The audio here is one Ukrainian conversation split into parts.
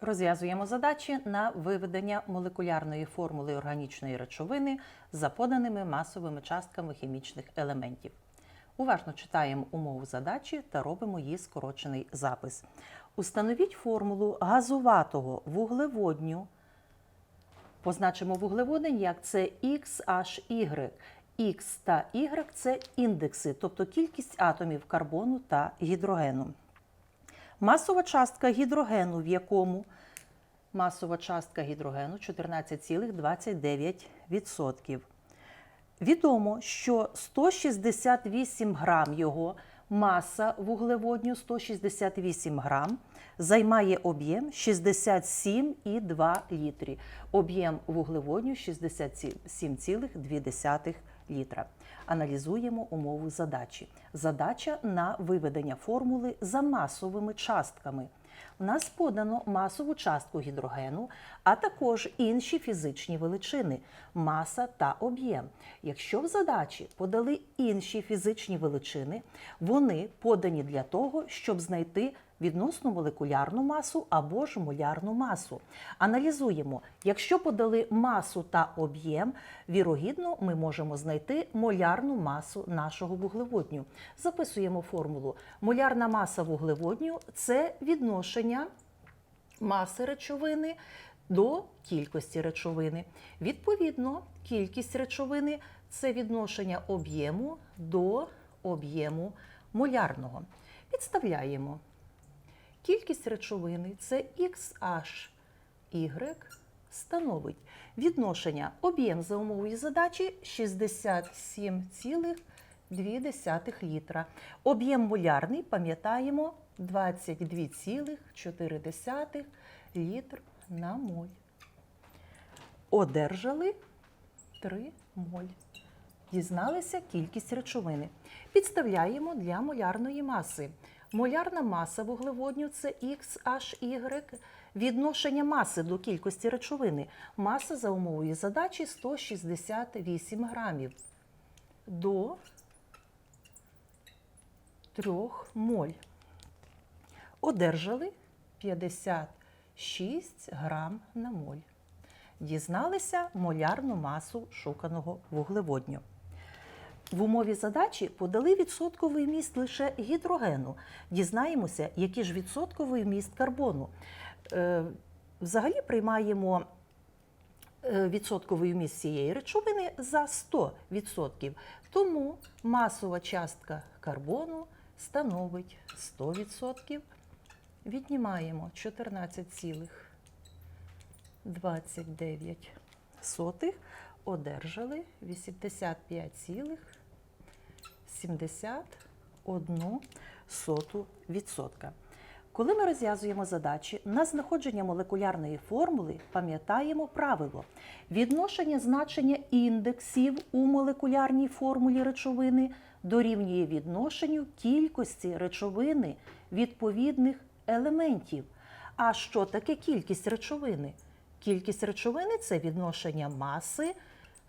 Розв'язуємо задачі на виведення молекулярної формули органічної речовини за поданими масовими частками хімічних елементів. Уважно читаємо умову задачі та робимо її скорочений запис. Установіть формулу газуватого вуглеводню. Позначимо вуглеводень як це XHY. X та Y – це індекси, тобто кількість атомів карбону та гідрогену. Масова частка гідрогену, в якому масова частка гідрогену 14,29%. Відомо, що 168 грам його маса вуглеводню 168 грам займає об'єм 67,2 літрі. Об'єм вуглеводню 67,2 літра. Аналізуємо умову задачі. Задача на виведення формули за масовими частками. У нас подано масову частку гідрогену, а також інші фізичні величини маса та об'єм. Якщо в задачі подали інші фізичні величини, вони подані для того, щоб знайти відносну молекулярну масу або ж молярну масу. Аналізуємо, якщо подали масу та об'єм, вірогідно ми можемо знайти молярну масу нашого вуглеводню. Записуємо формулу. Молярна маса вуглеводню це відношення маси речовини до кількості речовини. Відповідно, кількість речовини це відношення об'єму до об'єму молярного. Підставляємо. Кількість речовини це XHY становить відношення об'єм за умовою задачі 67,2 літра. Об'єм молярний, пам'ятаємо, 22,4 літр на моль. Одержали 3 моль. Дізналися кількість речовини. Підставляємо для молярної маси. Молярна маса вуглеводню це XHY. Відношення маси до кількості речовини. Маса за умовою задачі 168 грамів до 3 моль. Одержали 56 грам на моль. Дізналися молярну масу шуканого вуглеводню. В умові задачі подали відсотковий вміст лише гідрогену. Дізнаємося, який ж відсотковий вміст карбону. Е, Взагалі приймаємо е, відсотковий вміст цієї речовини за 100%. Тому масова частка карбону становить 100%. Віднімаємо 14,29. Одержали 85,71%. Коли ми розв'язуємо задачі на знаходження молекулярної формули, пам'ятаємо правило. Відношення значення індексів у молекулярній формулі речовини дорівнює відношенню кількості речовини відповідних елементів. А що таке кількість речовини? Кількість речовини це відношення маси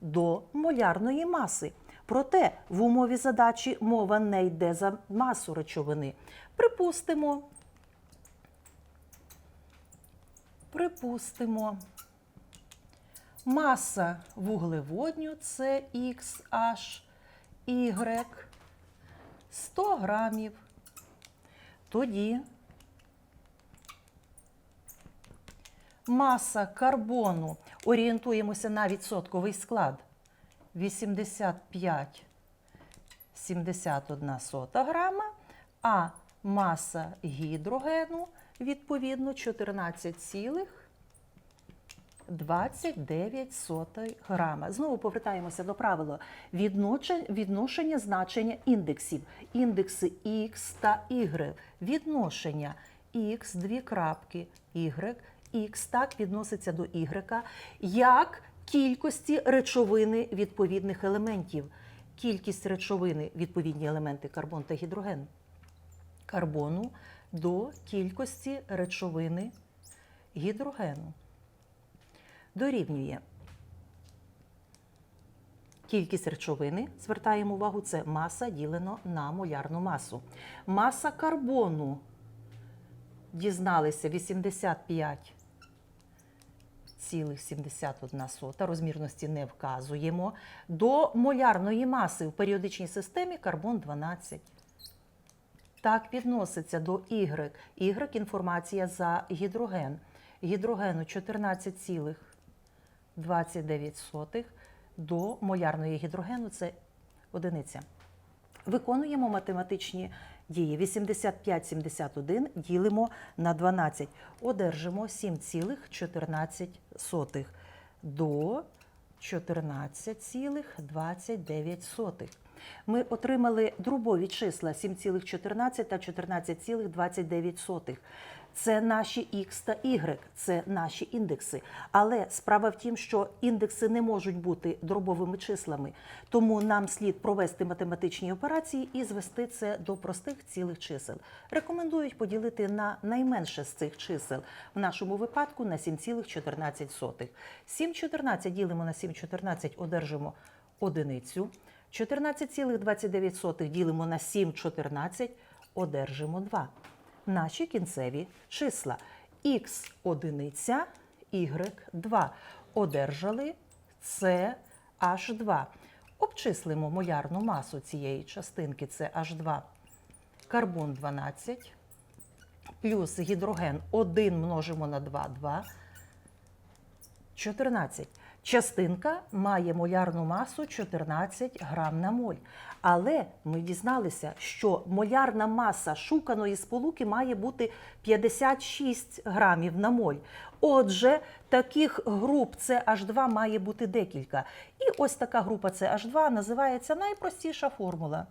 до молярної маси. Проте в умові задачі мова не йде за масу речовини. Припустимо, припустимо, маса вуглеводню це XHY 100 грамів. Тоді маса карбону, орієнтуємося на відсотковий склад, 85,71 грама, а маса гідрогену, відповідно, 14,29 грама. Знову повертаємося до правила відношення значення індексів. Індекси X та Y. Відношення X, дві крапки, Y, X так відноситься до Y, як кількості речовини відповідних елементів. Кількість речовини відповідні елементи карбон та гідроген. Карбону до кількості речовини гідрогену. Дорівнює Кількість речовини, звертаємо увагу, це маса ділено на молярну масу. Маса карбону дізналися 85 0,71, розмірності не вказуємо. До молярної маси в періодичній системі карбон 12. Так відноситься до Y. Y – інформація за гідроген. Гідрогену 14,29 до молярної гідрогену це одиниця. Виконуємо математичні дії. 85,71 ділимо на 12. Одержимо 7,14 до 14,29. Ми отримали дробові числа 7,14 та 14,29. Це наші X та Y, це наші індекси. Але справа в тім, що індекси не можуть бути дробовими числами, тому нам слід провести математичні операції і звести це до простих цілих чисел. Рекомендують поділити на найменше з цих чисел, в нашому випадку на 7,14. 7,14 ділимо на 7,14, одержимо одиницю. 14,29 ділимо на 7,14, одержимо 2 наші кінцеві числа. Х одиниця, y 2. Одержали CH2. Обчислимо молярну масу цієї частинки CH2. Карбон 12 плюс гідроген 1 множимо на 2, 2. 14. Частинка має молярну масу 14 грам на моль. Але ми дізналися, що молярна маса шуканої сполуки має бути 56 грамів на моль. Отже, таких груп CH2 має бути декілька. І ось така група CH2 називається найпростіша формула.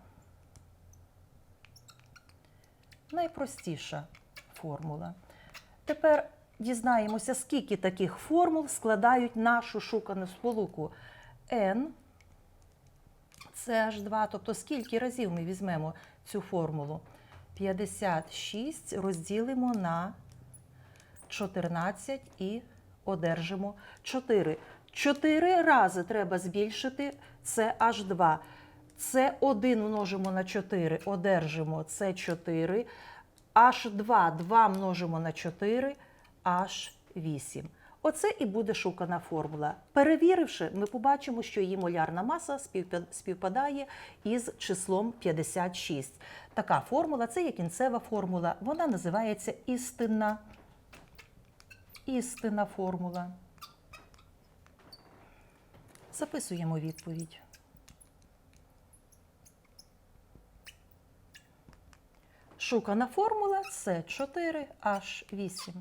Найпростіша формула. Тепер дізнаємося, скільки таких формул складають нашу шукану сполуку N CH2, тобто скільки разів ми візьмемо цю формулу? 56 розділимо на 14 і одержимо 4. 4 рази треба збільшити CH2. С1 множимо на 4, одержимо С4. H2 2 множимо на 4, H8. Оце і буде шукана формула. Перевіривши, ми побачимо, що її молярна маса співпадає із числом 56. Така формула це є кінцева формула. Вона називається істинна. Істинна формула. Записуємо відповідь. Шукана формула С4H8.